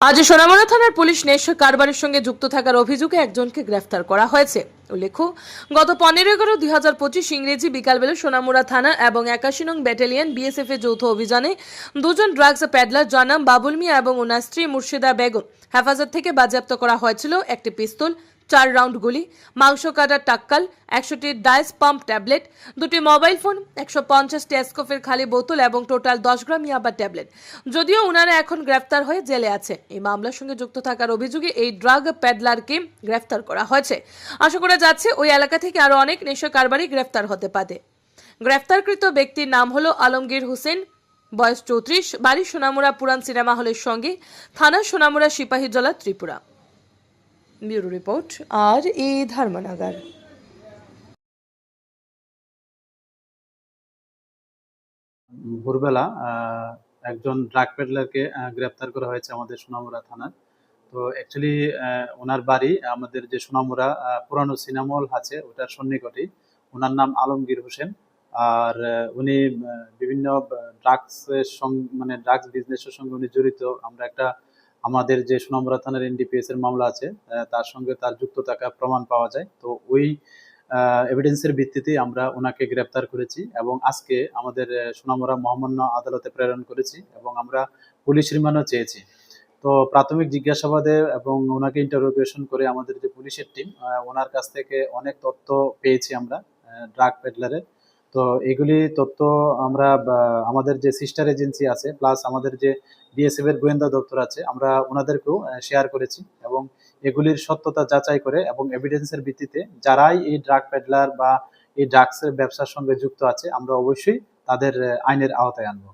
আজ সোনামুড়া থানার পুলিশ নেশা কারবারের সঙ্গে যুক্ত থাকার অভিযোগে একজনকে গ্রেফতার করা হয়েছে। উল্লেখ্য, গত পনেরো এগারো দুই হাজার পঁচিশ ইংরেজি বিকালবেলা সোনামুড়া থানা এবং একাশি নং ব্যাটালিয়ন বিএসএফ এর যৌথ অভিযানে দুজন ড্রাগস প্যাডলার জানাম বাবুল মিয়া এবং ওনার স্ত্রী মুর্শিদা বেগম হেফাজত থেকে বাজেয়াপ্ত করা হয়েছিল একটি পিস্তল চার রাউন্ড গুলি, মাংস কাটার টাক্কাল, একশোটি ডাইস পাম্প ট্যাবলেট, দুটি মোবাইল ফোন, একশো পঞ্চাশ টেস্কোফের খালি বোতল এবং টোটাল দশ গ্রাম ইয়াবা ট্যাবলেট। যদিও উনারা এখন গ্রেফতার হয়ে জেলে আছে, এই মামলার সঙ্গে যুক্ত থাকার অভিযোগে এই ড্রাগ প্যাডলারকে গ্রেফতার করা হয়েছে। আশা করা যাচ্ছে ওই এলাকা থেকে আরও অনেক নেশা কারবারি গ্রেফতার হতে পারে। গ্রেফতারকৃত ব্যক্তির নাম হলো আলমগীর হোসেন, বয়স চৌত্রিশ, বাড়ি সোনামুড়া পুরান সিনেমা হলের সঙ্গে থানা সোনামুড়া সিপাহীজলা ত্রিপুরা। ব্যুরো রিপোর্ট আর এ ধর্মনগর ভোরবেলা একজন ড্রাগ পেডলারকে গ্রেপ্তার করা হয়েছে আমাদের সোনামুড়া থানার। তো অ্যাকচুয়ালি ওনার বাড়ি আমাদের যে সোনামুড়া আহ, পুরানো সিনেমা হল আছে ওটার সন্নিকটেই ওনার নাম আলমগীর হোসেন। আর উনি বিভিন্ন ড্রাগসের সঙ্গে মানে ড্রাগস বিজনেসের সঙ্গে উনি জড়িত। আমরা একটা আমাদের যে সোনামুড়া থানার এনডিপিএস এর মামলা আছে তার সঙ্গে তার যুক্ত থাকা প্রমাণ পাওয়া যায়। তো ওই এভিডেন্সের ভিত্তিতে আমরা ওনাকে গ্রেপ্তার করেছি এবং আজকে আমাদের সুনামরা মহামান্য আদালতে প্রেরণ করেছি এবং আমরা পুলিশ রিমান্ডও চেয়েছি। তো প্রাথমিক জিজ্ঞাসাবাদে এবং ওনাকে ইন্টারোগেশন করে আমাদের যে পুলিশের টিম ওনার কাছ থেকে অনেক তথ্য পেয়েছি আমরা ড্রাগ পেডলারের তো এগুলি তথ্য আমরা আমাদের যে সিস্টার এজেন্সি আছে প্লাস আমাদের যে বিএসএফ এর গোয়েন্দা দপ্তর আছে, আমরা ওনাদেরকেও শেয়ার করেছি এবং এগুলির সত্যতা যাচাই করে এবং এভিডেন্সের ভিত্তিতে যারাই এই ড্রাগ পেডলার বা এই ড্রাগসের ব্যবসার সঙ্গে যুক্ত আছে, আমরা অবশ্যই তাদের আইনের আওতায় আনব।